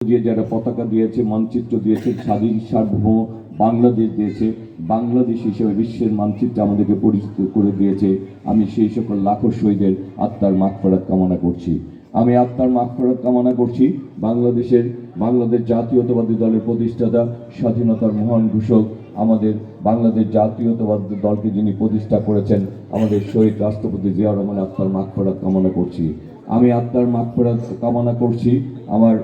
দিয়ে যারা পতাকা দিয়েছে, মানচিত্র দিয়েছে, স্বাধীন সার্বভৌম বাংলাদেশ দিয়েছে, বাংলাদেশ হিসেবে বিশ্বের মানচিত্র আমাদেরকে পরিচিত করে দিয়েছে। আমি সেই সকল লাখো শহীদের আত্মার মাগফেরাত কামনা করছি। আমি আত্মার মাগফেরাত কামনা করছি বাংলাদেশের, বাংলাদেশ জাতীয়তাবাদী দলের প্রতিষ্ঠাতা, স্বাধীনতার মহান ঘোষক, আমাদের বাংলাদেশ জাতীয়তাবাদী দলকে যিনি প্রতিষ্ঠা করেছেন, আমাদের শহীদ রাষ্ট্রপতি জিয়াউর রহমান আত্মার মাগফেরাত কামনা করছি। আমি আত্মার মাগফেরাত কামনা করছি, আমার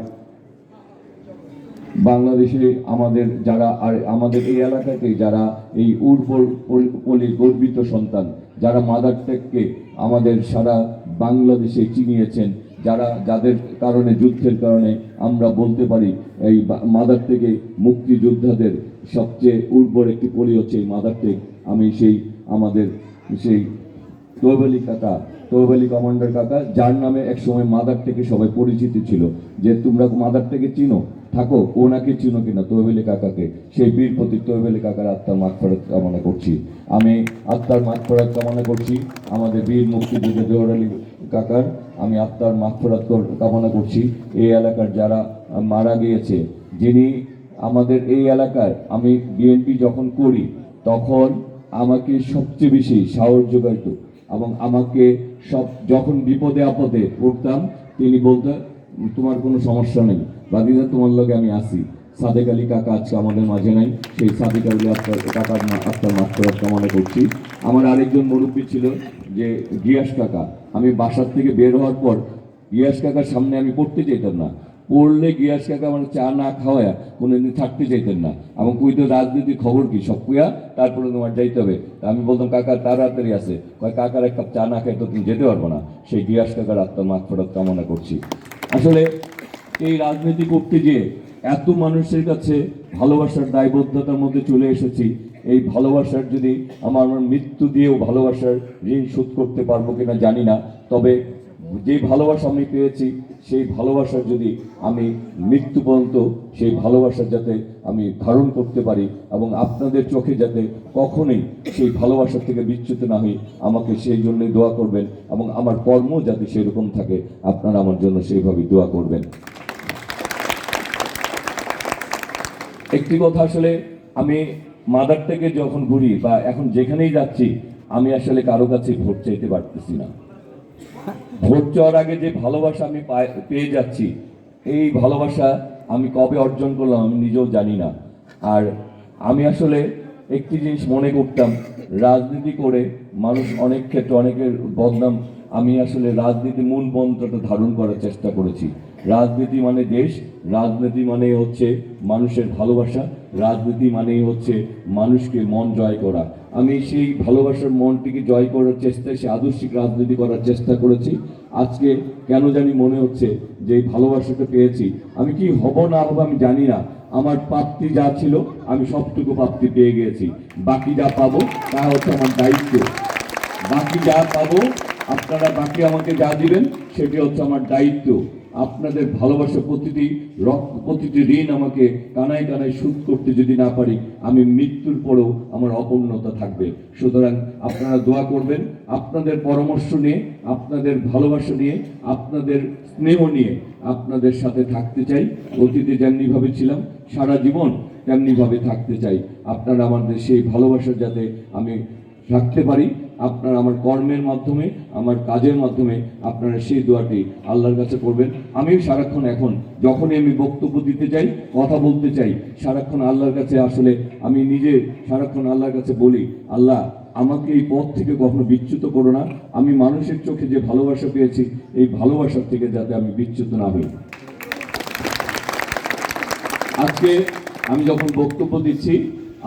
বাংলাদেশে আমাদের যারা আর আমাদের এই এলাকাতে যারা এই উর্বর পল- পল্লীর গর্বিত সন্তান, যারা মাদার টেককে আমাদের সারা বাংলাদেশে চিনিয়েছেন, যারা, যাদের কারণে, যুদ্ধের কারণে আমরা বলতে পারি এই মাদার থেকে মুক্তিযোদ্ধাদের সবচেয়ে উর্বর একটি পলি হচ্ছে এই মাদার টেক আমি সেই, আমাদের সেই তৈব কাকা তৈব কমান্ডার কাকা যার নামে একসময় মাদার থেকে সবাই পরিচিত ছিল। যে তোমরা মাদার থেকে চিনো? থাকো ওনাকে চিনো কিনা আলী কাকাকে সেই বীর প্রতীক কাকার আত্মার মাগফেরত কামনা করছি। আমি আত্মার মাগফেরত কামনা করছি। আমাদের বীর মুক্তিযোদ্ধা জোহর আলী কাকার আমি আত্মার মাগফেরত কামনা করছি। এই এলাকার যারা মারা গিয়েছে, যিনি আমাদের এই এলাকায় আমি বিএনপি যখন করি, তখন আমাকে সবচেয়ে বেশি সাহস যোগাইতো। এবং আমাকে সব যখন বিপদে আপদে পড়তাম, তিনি বলতেন তোমার কোনো সমস্যা নেই। বাদিদা, তোমার লগে আমি আসি সাদেক আলী কাকা আজকে আমাদের মাঝে নাই। সেই সাদেক আলী আত্মার কাকার আত্মার মাত্রার কামনা করছি। আমার আরেকজন মুরব্বী ছিল, যে গিয়াস কাকা। আমি বাসার থেকে বের হওয়ার পর গিয়াস কাকার সামনে আমি পড়তে চাইতাম না। পড়লে গিয়াস কাকা মানে চা না খাওয়া কোনোদিন থাকতে চাইতেন না। এবং কুই তো রাজনীতির খবর কি? সব কুয়া তারপরে তোমার যাইতে হবে। আমি বলতাম, কাকা তাড়াতাড়ি আছে। কয়, কাকার এক কাপ চা না খাই তো তুমি যেতে পারব না। সেই গিয়াস কাকার আত্মার মাঠ ফেরত কামনা করছি। আসলে এই রাজনীতি করতে গিয়ে এত মানুষের কাছে ভালোবাসার দায়বদ্ধতার মধ্যে চলে এসেছি, এই ভালোবাসার যদি আমার মৃত্যু দিয়েও ভালোবাসার ঋণ শোধ করতে পারব কিনা জানি না। তবে যে ভালোবাসা আমি পেয়েছি, সেই ভালোবাসার যদি আমি মৃত্যু পর্যন্ত সেই ভালোবাসা যাতে আমি ধারণ করতে পারি এবং আপনাদের চোখে যাতে কখনোই সেই ভালোবাসা থেকে বিচ্যুত না হই, আমাকে সেই জন্যই দোয়া করবেন এবং আমার কর্ম যাতে সেরকম থাকে, আপনারা আমার জন্য সেইভাবেই দোয়া করবেন। একটি কথা আসলে, আমি মাদার থেকে যখন ঘুরি বা এখন যেখানেই যাচ্ছি, আমি আসলে কারও কাছে ভোট চাইতে পারতেছি না। ভোট চাওয়ার আগে যে ভালোবাসা আমি পেয়ে যাচ্ছি, এই ভালোবাসা আমি কবে অর্জন করলাম আমি নিজেও জানি না। আর আমি আসলে একটি জিনিস মনে করতাম, রাজনীতি করে মানুষ অনেক ক্ষেত্রে অনেকের বদনাম, আমি আসলে রাজনীতি মূল মন্ত্রটা ধারণ করার চেষ্টা করেছি। রাজনীতি মানে দেশ, রাজনীতি মানে হচ্ছে মানুষের ভালোবাসা, রাজনীতি মানেই হচ্ছে মানুষকে মন জয় করা। আমি সেই ভালোবাসার মনটিকে জয় করার চেষ্টায় সে আদর্শিক রাজনীতি করার চেষ্টা করেছি। আজকে কেন জানি মনে হচ্ছে যে এই ভালোবাসাটা পেয়েছি। আমি কি হব না হব আমি জানি না। আমার প্রাপ্তি যা ছিল, আমি সবটুকু প্রাপ্তি পেয়ে গিয়েছি। বাকি যা পাবো, তা হচ্ছে আমার দায়িত্ব। বাকি যা পাবো, আপনারা বাকি আমাকে যা দিবেন, সেটি হচ্ছে আমার দায়িত্ব। আপনাদের ভালোবাসা প্রতিটি রক্ত, প্রতিটি ঋণ আমাকে কানায় কানায় শোধ করতে যদি না পারি, আমি মৃত্যুর পরেও আমার অপূর্ণতা থাকবে। সুতরাং আপনারা দোয়া করবেন, আপনাদের পরামর্শ নিয়ে, আপনাদের ভালোবাসা নিয়ে, আপনাদের স্নেহ নিয়ে আপনাদের সাথে থাকতে চাই। অতীতে যেমনিভাবে ছিলাম, সারা জীবন তেমনিভাবে থাকতে চাই। আপনারা আমাদের সেই ভালোবাসা যাতে আমি রাখতে পারি আপনারা আমার কর্মের মাধ্যমে, আমার কাজের মাধ্যমে আপনারা সেই দোয়াটি আল্লাহর কাছে করবেন। আমিও সারাক্ষণ এখন, যখনই আমি বক্তব্য দিতে চাই কথা বলতে চাই, সারাক্ষণ আল্লাহর কাছে আসলে আমি নিজে সারাক্ষণ আল্লাহর কাছে বলি, আল্লাহ, আমাকে এই পথ থেকে কখনো বিচ্যুত করো না। আমি মানুষের চোখে যে ভালোবাসা পেয়েছি, এই ভালোবাসার থেকে যাতে আমি বিচ্যুত না হই। আজকে আমি যখন বক্তব্য দিচ্ছি,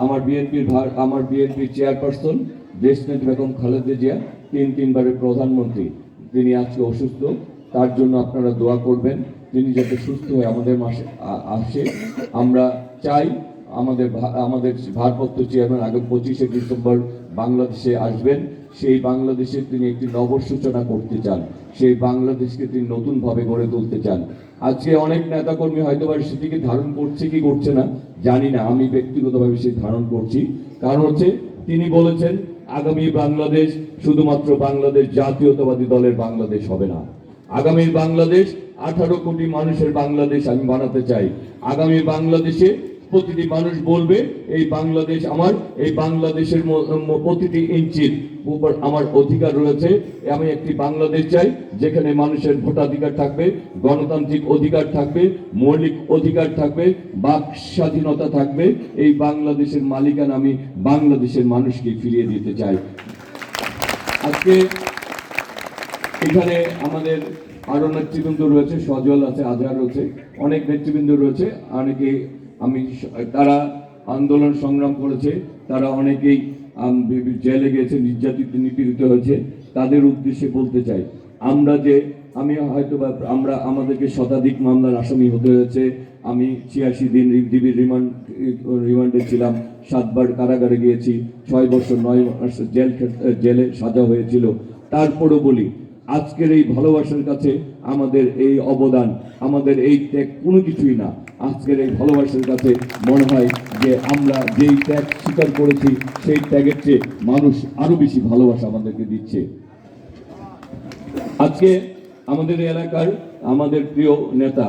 আমার বিএনপির আমার বিএনপির চেয়ারপারসন দেশনেত্রী বেগম খালেদা জিয়া তিন তিনবারের প্রধানমন্ত্রী। তিনি আজকে অসুস্থ। তার জন্য আপনারা দোয়া করবেন তিনি যাতে সুস্থ হয়ে আমাদের মাসে আসে। আমরা চাই আমাদের আমাদের ভারপ্রাপ্ত চেয়ারম্যান আগামী পঁচিশে ডিসেম্বর বাংলাদেশে আসবেন। সেই বাংলাদেশে তিনি একটি নবসূচনা করতে চান। সেই বাংলাদেশকে তিনি নতুনভাবে গড়ে তুলতে চান। আজকে অনেক নেতাকর্মী হয়তো বা সেটিকে ধারণ করছে কি করছে না, জানি না। আমি ব্যক্তিগতভাবে সেই ধারণ করছি। কারণ হচ্ছে, তিনি বলেছেন আগামী বাংলাদেশ শুধুমাত্র বাংলাদেশ জাতীয়তাবাদী দলের বাংলাদেশ হবে না। আগামী বাংলাদেশ আঠারো কোটি মানুষের বাংলাদেশ আমি বানাতে চাই। আগামী বাংলাদেশে প্রতিটি মানুষ বলবে, এই বাংলাদেশ আমার, এই বাংলাদেশের প্রতিটি ইঞ্চির উপর আমার অধিকার রয়েছে। আমি একটি বাংলাদেশ চাই, যেখানে মানুষের ভোটাধিকার থাকবে, গণতান্ত্রিক অধিকার থাকবে, মৌলিক অধিকার থাকবে, বাক স্বাধীনতা থাকবে। এই বাংলাদেশের মালিকানা আমি বাংলাদেশের মানুষকে ফিরিয়ে দিতে চাই। আজকে এখানে আমাদের আরও নেতৃবৃন্দ রয়েছে, সজল আছে আজহার রয়েছে, অনেক নেতৃবৃন্দ রয়েছে, অনেকে আমি তারা আন্দোলন সংগ্রাম করেছে, তারা অনেকেই জেলে গেছে, নির্যাতিত, নিপীড়িত হয়েছে, তাদের উদ্দেশ্যে বলতে চাই, আমরা যে, আমি হয়তো বা আমরা আমাদেরকে শতাধিক মামলার আসামি হতে হয়েছে, আমি ছিয়াশি দিন ডিবির রিমান্ড, রিমান্ডে ছিলাম, সাতবার কারাগারে গিয়েছি, ছয় বছর, নয় মাস জেল জেলে সাজা হয়েছিল, তারপরও বলি, আজকের এই ভালোবাসার কাছে আমাদের এই অবদান, আমাদের এই ত্যাগ কোনো কিছুই না। আজকের এই ভালোবাসার কাছে মনে হয় যে আমরা যেই ত্যাগ স্বীকার করেছি, সেই ত্যাগের চেয়ে মানুষ আরও বেশি ভালোবাসা আমাদেরকে দিচ্ছে। আজকে আমাদের এলাকার আমাদের প্রিয় নেতা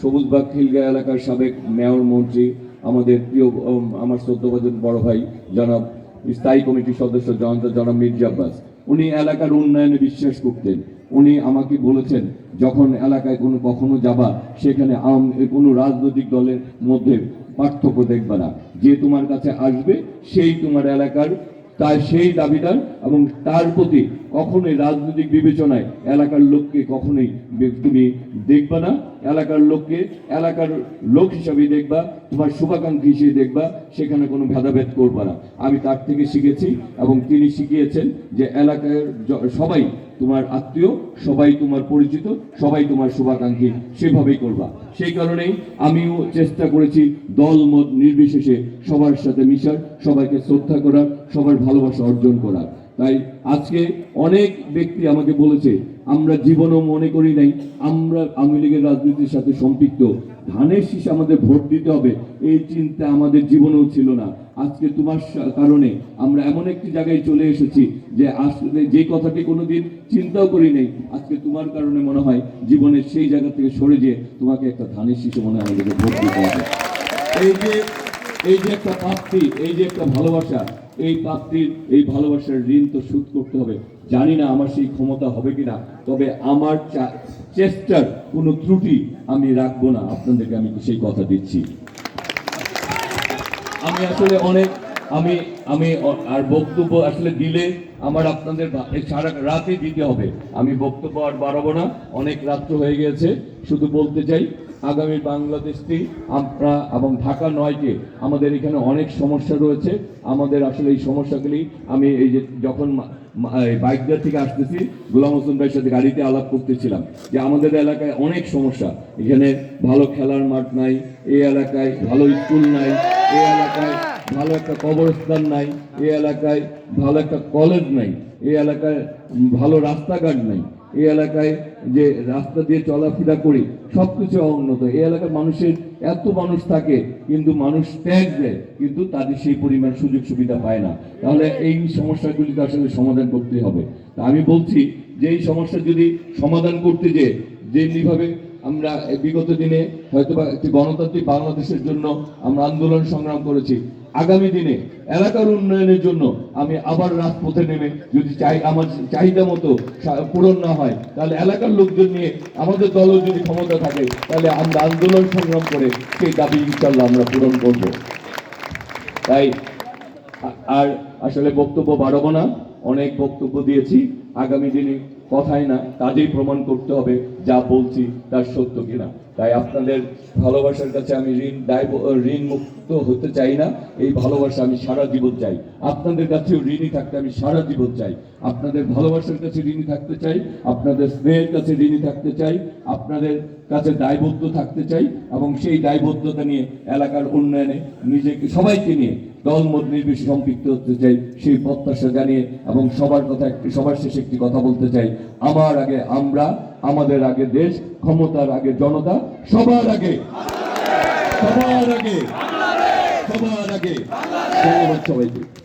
সবুজবাগ খিলগা এলাকার সাবেক মেয়র মন্ত্রী, আমাদের প্রিয় আমার শ্রদ্ধাভাজন বড় ভাই, জনাব স্থায়ী কমিটির সদস্য জয়ন্ত, জনাব মির্জা আব্বাস। উনি এলাকার উন্নয়নে বিশ্বাস করতেন। উনি আমাকে বলেছেন, যখন এলাকায় কোনো কখনো যাবা, সেখানে আম কোনো রাজনৈতিক দলের মধ্যে পার্থক্য দেখবে না। যে তোমার কাছে আসবে, সেই তোমার এলাকার, তার সেই দাবিদার এবং তার প্রতি কখনোই রাজনৈতিক বিবেচনায় এলাকার লোককে কখনোই তুমি দেখবা না। এলাকার লোককে, এলাকার লোক হিসাবে দেখবা, তোমার শুভাকাঙ্ক্ষী হিসেবে দেখবা, সেখানে কোনো ভেদাভেদ করবা না। আমি তার থেকে শিখেছি এবং তিনি শিখিয়েছেন যে এলাকার সবাই তোমার আত্মীয়, সবাই তোমার পরিচিত, সবাই তোমার শুভাকাঙ্ক্ষী, সেভাবেই করবা। সেই কারণেই আমিও চেষ্টা করেছি দল মত নির্বিশেষে সবার সাথে মিশার, সবাইকে শ্রদ্ধা করার, সবার ভালোবাসা অর্জন করার। তাই আজকে অনেক ব্যক্তি আমাকে বলেছে, আমরা জীবনও মনে করি নাই, আমরা আওয়ামী লীগের রাজনীতির সাথে সম্পৃক্ত। ধানের শীষ আমাদের ভোট দিতে হবে, এই চিন্তা আমাদের জীবনেও ছিল না। আজকে তোমার কারণে আমরা এমন একটি জায়গায় চলে এসেছি যে আসলে যে কথাটি কোনোদিন চিন্তাও করি নাই। আজকে তোমার কারণে মনে হয় জীবনের সেই জায়গা থেকে সরে যেয়ে তোমাকে একটা ধানের শীষে মনে হয় আমাদেরকে ভোট দিতে হবে। এই যে এই যে একটা প্রাপ্তি এই যে একটা ভালোবাসা, এই প্রাপ্তির এই ভালোবাসার ঋণ তো শোধ করতে হবে। জানি না আমার সেই ক্ষমতা হবে কিনা, তবে আমার চেষ্টার কোনো ত্রুটি আমি রাখব না। আপনাদেরকে আমি সেই কথা দিচ্ছি। আমি আসলে অনেক, আমি আমি আর বক্তব্য আসলে দিলে আমার আপনাদের সারা রাতে দিতে হবে। আমি বক্তব্য আর বাড়াবো না। অনেক রাত্র হয়ে গেছে। শুধু বলতে চাই আগামী বাংলাদেশটি আমরা এবং ঢাকা নয়কে আমাদের এখানে অনেক সমস্যা রয়েছে। আমাদের আসলে এই সমস্যাগুলি আমি এই যে যখন বাইকদার থেকে আসতেছি, গোলাম হোসেন ভাইয়ের সাথে গাড়িতে আলাপ করতেছিলাম যে আমাদের এলাকায় অনেক সমস্যা। এখানে ভালো খেলার মাঠ নাই, এই এলাকায় ভালো স্কুল নাই, এই এলাকায় ভালো একটা কবরস্থান নাই, এই এলাকায় ভালো একটা কলেজ নাই, এই এলাকায় ভালো রাস্তাঘাট নাই। এই এলাকায় যে রাস্তা দিয়ে চলাফেরা করি, সবকিছু উন্নত এই এলাকার মানুষের, এত মানুষ থাকে, কিন্তু মানুষ ট্যাক্স দেয়, কিন্তু তাদের সেই পরিমাণ সুযোগ সুবিধা পায় না। তাহলে এই সমস্যাগুলিকে আসলে সমাধান করতে হবে। তা আমি বলছি, যে এই সমস্যা যদি সমাধান করতে যে, যেমনিভাবে আমরা বিগত দিনে হয়তো একটি গণতান্ত্রিক বাংলাদেশের জন্য আমরা আন্দোলন সংগ্রাম করেছি। আগামী দিনে এলাকার উন্নয়নের জন্য আমি আবার রাজপথে নেমে যদি চাই আমার চাহিদা মতো পূরণ না হয়, তাহলে এলাকার লোকজন নিয়ে আমাদের দলও যদি ক্ষমতা থাকে, তাহলে আমরা আন্দোলন সংগ্রাম করে সেই দাবি ইনশাল্লাহ আমরা পূরণ করব। তাই আর আসলে বক্তব্য বাড়াবো না, অনেক বক্তব্য দিয়েছি। আগামী দিনে কথাই না কাজেই প্রমাণ করতে হবে যা বলছি তার সত্য কিনা। তাই আপনাদের ভালোবাসার কাছে আমি ঋণ ঋণ মুক্ত হতে চাই না। এই ভালোবাসা আমি সারা জীবন চাই। আপনাদের কাছেও ঋণী থাকতে আমি সারা জীবন চাই। আপনাদের ভালোবাসার কাছে ঋণী থাকতে চাই। আপনাদের স্নেহের কাছে ঋণী থাকতে চাই। আপনাদের কাছে দায়বদ্ধ থাকতে চাই এবং সেই দায়বদ্ধতা নিয়ে এলাকার উন্নয়নে নিজেকে, সবাইকে নিয়ে দলমত নির্বিশেষে সম্পৃক্ত হতে চাই, সেই প্রত্যাশা জানিয়ে এবং সবার কথা একটি, সবার শেষে একটি কথা বলতে চাই। আমার আগে আমরা আমাদের আগে দেশ ক্ষমতার আগে জনতা সবার আগে। সবার আগে। সবার আগে। ধন্যবাদ সবাইকে।